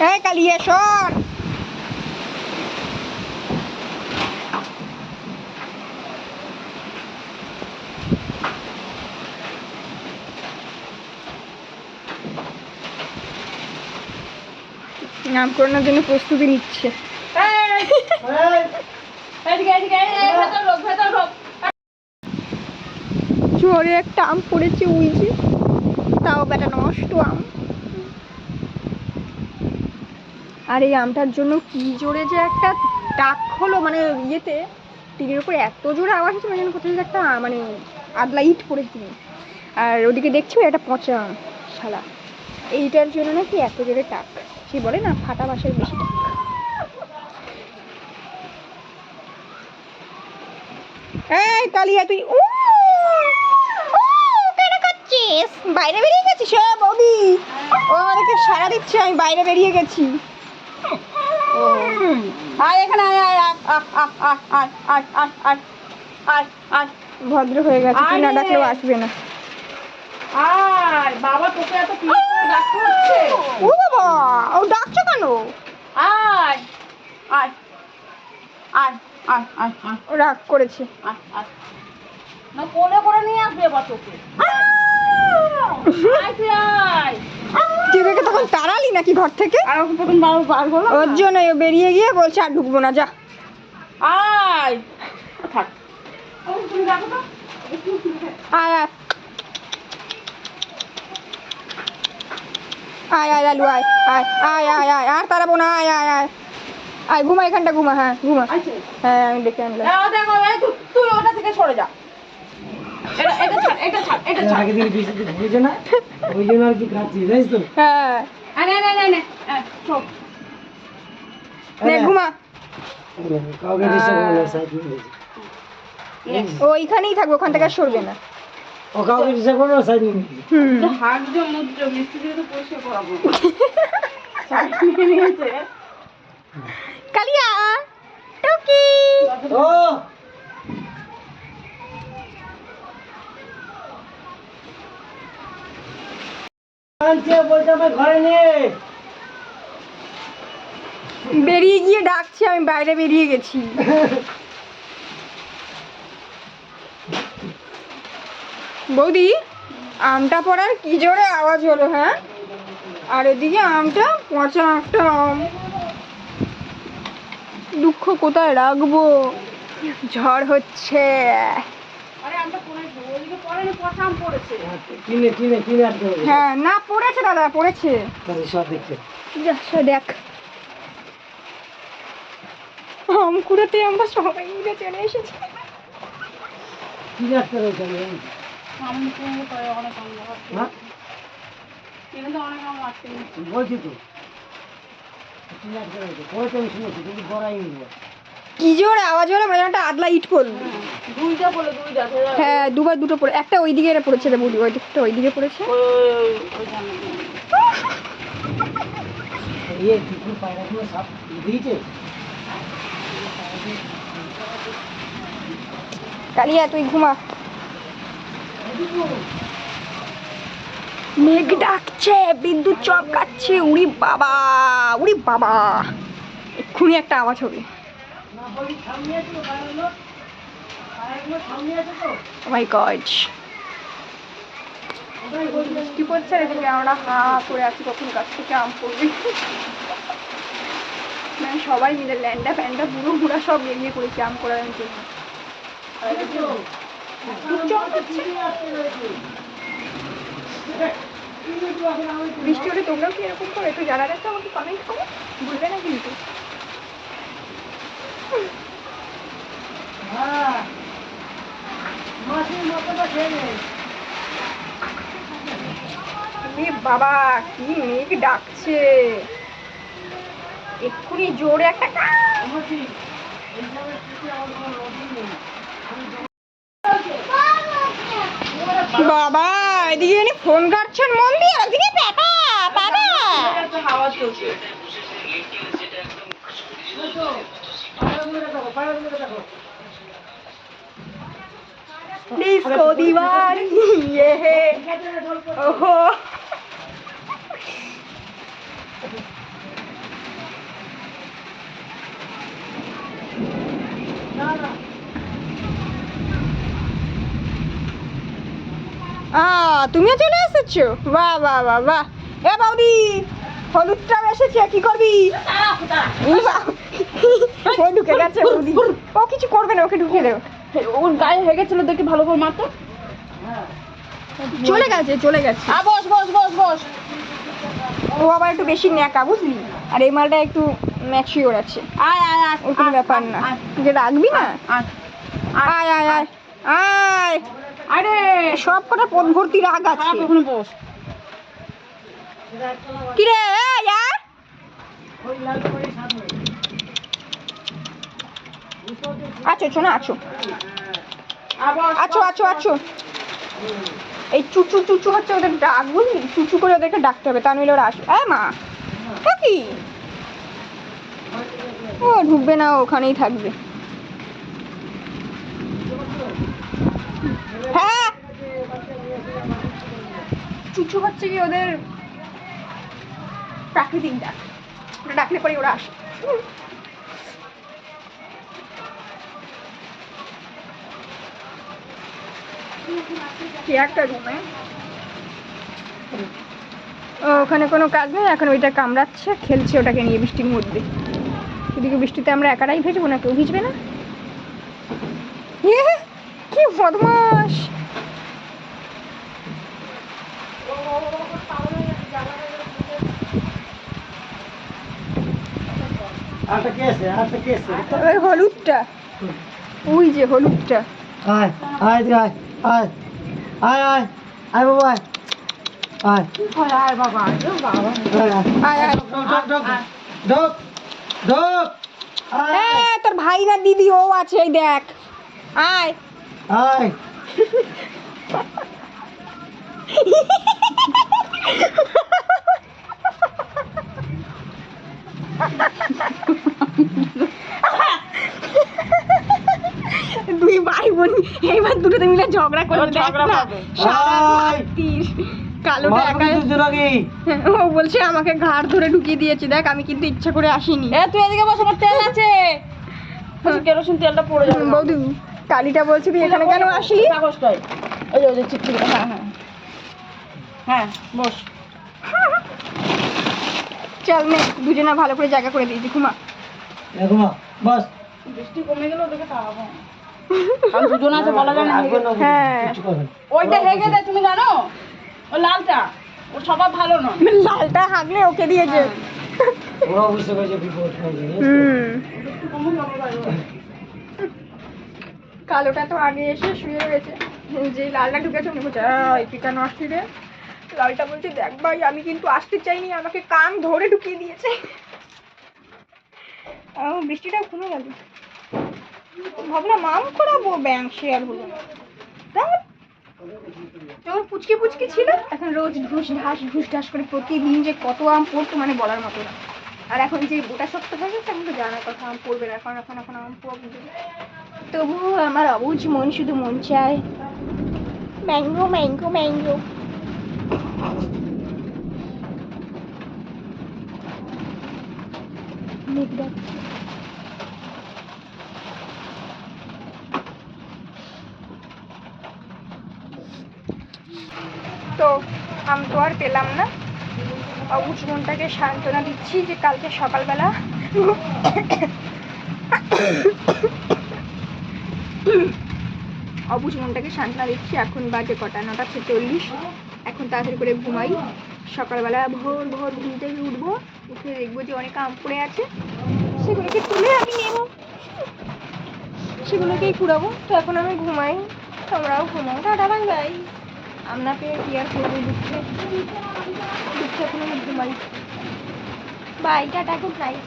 এই কালিয়ে শোন। নামকরণের জন্য প্রস্তুতি নিচ্ছে। জোরে একটা আম পড়েছে যে। তাও বেটা নষ্ট আম। আর এই আমটার জন্য কি জোরে যে একটা ডাক হলো মানে ইয়েতে টিভির উপরে এত জোরে আওয়াজ হচ্ছে মানে থেকে একটা মানে আদলা ইট পড়েছে। তিনি আর ওদিকে দেখছি একটা পচা আম, শালা। এইটার জন্য নাকি এত জোরে টাক সে বলে, না, ফাটা বাসের বেশি টাক এই কালিয়া তুই ও বাইরে বেরিয়ে গেছিস হ্যাঁ বৌদি? ও আমাদেরকে সারা দিচ্ছে, আমি বাইরে বেরিয়ে গেছি। আয় এখানে আয় আয় আয় আয় আয় আয় আয় ভদ্র হয়ে গেছে তুই না ডাকলেও আসবে না আয় বাবা তোকে এত কি ডাকতে ও বাবা ও ডাকছো কেন আয় আয় আয় আয় আয় ও রাগ করেছে আয় আয় না কোলে করে নিয়ে আসবে বাবা তোকে আয় আয় নাকি ঘর থেকে? আর ওকে প্রথম বার বার করলাম ওর জন্য ও বেরিয়ে গিয়ে বলছে আর ঢুকবো না যা। আয়। থাক। ও, তুমি রাখো তো আয় আয়। আয় আয় লালু আয় আয় আয় আয় আয়। আর তারাবো না আয় আয় আয়। আয় ঘুমা এখানটা ঘুমা হ্যাঁ ঘুমা। আচ্ছা হ্যাঁ আমি আনলাম। দেখো এই তুই- ওটা থেকে সরে যা। এটা এটা ছাড় এটা ছাড় এটা ছাড়। আগে বেশি না ওই জন্য আর কি খাচ্ছি জানিস তো? হ্যাঁ। আরে আরে আরে আরে চোখ নে ঘুমা। কাউকে ডিস্টার্ব করবে সাইড ওইখানেই থাকবে ওখান থেকে সরবে না। ও কাউকে ডিস্টার্ব করবে সাইড নিয়ে হাত যে মুদ্র মিষ্টি তো পয়সা করাবো। কালিয়া টুকি। ও! বেরিয়ে গিয়ে ডাকছি, আমি বাইরে বেরিয়ে গেছি। বৌদি, আমটা পড়ার কি জোরে আওয়াজ হলো হ্যাঁ? আর এদিকে আমটা পচা একটা আম। দুঃখ কোথায় রাখব? ঝড় হচ্ছে। ওদিকে পরে পড়েছে। কিনে কিনে কিনে আনতে হবে। হ্যাঁ না পড়েছে দাদা পড়েছে। তাহলে সব দেখতে। যা সে দেখ। আম কুড়াতে আমরা সবাই মিলে চলে এসেছি। রয়েছে আমি আমি অনেক আম হ্যাঁ? অনেক আম বলছি তো। কিনে আসতে রয়েছে? পরে তো আমি শুনেছি কিন্তু বড়াই নিব কি জোরে আওয়াজ হলো মানে একটা আদলা ইট পড়ল। দুইটা বলে দুইটা হ্যাঁ দুবার দুটো পড়ে একটা ওই দিকে পড়েছে রে বুড়ি ওই দিকটা ওই দিকে পড়েছে কালিয়া তুই ঘুমা। মেঘ ডাকছে বিদ্যুৎ চমকাচ্ছে উড়ি বাবা উড়ি বাবা। এক্ষুনি একটা আওয়াজ হবে। মাই গড বৃষ্টি পড়ছে আর এদিকে আমরা হা করে আছি কখন গাছ থেকে আম পড়বে? মানে সবাই মিলে ল্যান্ডা ফ্যান্ডা বুড়ো বুড়া সব বেরিয়ে পড়েছে আম করার জন্য। বৃষ্টি হলে তোমরাও কি এরকম করো? একটু জানালে তো আমাকে কমেন্ট করো। ভুলবে না কিন্তু। বাবা, কি মেঘ ডাকছে? এক্ষুনি জোরে একটা বাবা, এদিকে ফোন কাটছেন মন্দির দিয়ে বাবা বাবা হাওয়া চলছে। डिस्को दीवानी ये তুমিও চলে এসেছ? বাহ বাহ বাহ বাহ। এ বাউদি হলুদটা এসেছে কি করবি? ও ঢুকে গেছে ও কিছু করবে না ওকে ঢুকে দেও ওর গায়ে হয়ে গেছিল দেখি ভালো করে মারতো। চলে গেছে চলে গেছে। আ বস বস বস বস। ও আবার একটু বেশি ন্যাকা বুঝলি? আর এই মালটা একটু ম্যাচিওর আছে। আয় আয় আয়। ওর কোনো ব্যাপার না। যে রাখবি না? আয় আয় আয়। আয় আয় আরে! সব কটা পথ ভর্তি রাগ আছে। ওখানে বস। কি রে এই আয়। আছো না, আছো। আছো আছো আছো। এই চুচু চুচু হচ্ছে ওদের ডাক বুঝলি চুচু করে ওদেরকে ডাকতে হবে, তা নইলে ওরা আসবে। হ্যাঁ মা কি? ও, ঢুকবে না ওখানেই থাকবে। হ্যাঁ? চুচু হচ্ছে কি ওদের প্রাকৃতিক ডাক। ওটা ডাকলে পরে ওরা আসে। একটা রুমে? ওখানে কোনো কাজ নেই? এখন ওইটা কামড়াচ্ছে খেলছে ওটাকে নিয়ে বৃষ্টির মধ্যে। এদিকে বৃষ্টিতে আমরা একারাই ভেজবো না? কেউ ভিজবে না? কি বদমাস হলুদটা। ওই যে হলুদটা। আয় আয় আয়। আয় আয় আয় আয় বাবা আয় আয় আয় বাবা আয় বাবা আয় আয় আয় আয় ঢোক ঢোক ঢোক ঢোক আয় এ, তোর ভাই না দিদি ও আছে এই দেখ। আয়। আয় দুই ভাই বোন এইবার দুটোতে মিলে ঝগড়া করবে দেখ ঝগড়া না। কালোটা একা ও বলছে আমাকে ঘাড় ধরে ঢুকিয়ে দিয়েছে দেখ আমি কিন্তু ইচ্ছা করে আসিনি। এ তুই এদিকে বস আমার তেল আছে কেরোসিন তেলটা পড়ে যাবে বৌদি কালিটা বলছে তুই এখানে কেন আসলি? ওই ওই চিপচিপে হ্যাঁ হ্যাঁ। হ্যাঁ বস। চল নে দুজনে ভালো করে জায়গা করে দিয়েছি ঘুমা। মা বাস। বৃষ্টি কমে গেলে ওদেরকে তাড়াবো। দুজন আছে বলা যায় না হ্যাঁ। ওইটা হেগে দেয় তুমি জানো? ওই লালটা। ওর স্বভাব ভালো নয়। লালটা হাগলে ওকে দিয়েছে। ওরাও বুঝতে পারছে বিপদ হুম। কালোটা তো আগে এসে শুয়ে রয়েছে। যে লালটা ঢুকেছে উনি বলছে এই তুই কেন রে? লালটা বলছে দেখ ভাই আমি কিন্তু আসতে চাইনি আমাকে কান ধরে ঢুকিয়ে দিয়েছে। আহ, বৃষ্টিটা কমে গেল। ভাবলাম আম করাবো ব্যাং শেয়ার হলো। না যখন পুচকে পুচকে ছিল এখন রোজ ঘুষ ঢাস ঘুষ ঢাস করে প্রতিদিন যে কত আম পড়তো মানে বলার মতো না। আর এখন যে গোটা শক্ত হয়ে গেছে এখন তো জানার কথা আম পড়বে না এখন এখন এখন আম পড়বে। তবুও আমার অবুঝ মন শুধু মন চায়। ম্যাঙ্গো ম্যাঙ্গো ম্যাঙ্গো তো আম তো আর পেলাম না। অবুঝ মনটাকে সান্ত্বনা দিচ্ছি যে কালকে সকালবেলা অবুঝ মনটাকে সান্ত্বনা দিচ্ছি। এখন বাজে কটা? নটা ছেচল্লিশ। এখন তাড়াতাড়ি করে ঘুমাই। সকালবেলা ভোর ভোর ঘুম থেকে উঠবো। উঠে দেখব যে অনেক আম পড়ে আছে। সেগুলোকে তুলে আমি নেব। সেগুলোকেই কুড়াবো তো এখন আমি ঘুমাই। তোমরাও ঘুমাও। Tata, bye bye. আমরা পেয়ে কি আর করব? দুঃখে দুঃখে ঘুমাই বাই টাটা গুড নাইট